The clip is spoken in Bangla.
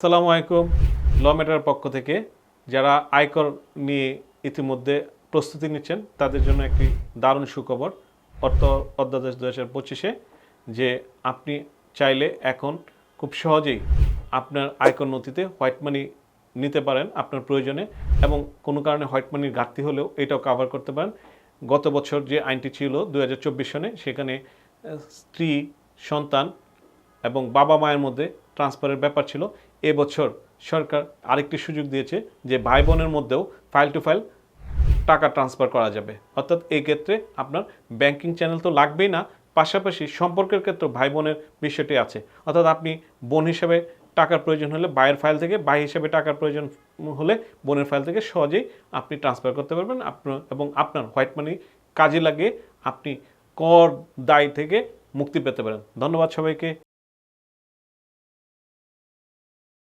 আসসালামু আলাইকুম, ল ম্যাটার পক্ষ থেকে। যারা আয়কর নিয়ে ইতিমধ্যে প্রস্তুতি নিচ্ছেন, তাদের জন্য একটি দারুণ সুখবর অর্থ অধ্যাদেশ দু হাজার পঁচিশে, যে আপনি চাইলে এখন খুব সহজেই আপনার আয়কর নথিতে হোয়াইট মানি নিতে পারেন আপনার প্রয়োজনে, এবং কোনো কারণে হোয়াইট মানির ঘাটতি হলেও এটাও কাভার করতে পারেন। গত বছর যে আইনটি ছিল দু হাজার চব্বিশ সনে, সেখানে স্ত্রী, সন্তান এবং বাবা মায়ের মধ্যে ট্রান্সফারের ব্যাপার ছিল, এবছর সরকার আরেকটি সুযোগ দিয়েছে যে ভাই বোনের মধ্যেও ফাইল টু ফাইল টাকা ট্রান্সফার করা যাবে। অর্থাৎ এই ক্ষেত্রে আপনার ব্যাংকিং চ্যানেল তো লাগবেই না, পাশাপাশি সম্পর্কের ক্ষেত্রে ভাই বোনের বিষয়টি আছে। অর্থাৎ আপনি বোন হিসেবে টাকার প্রয়োজন হলে ভাইয়ের ফাইল থেকে ভাই হিসেবে টাকার প্রয়োজন হলে বোনের ফাইল থেকে সহজেই আপনি ট্রান্সফার করতে পারবেন। আপনার এবং আপনার হোয়াইট মানি কাজে লাগিয়ে আপনি কর দায় থেকে মুক্তি পেতে পারেন। ধন্যবাদ সবাইকে।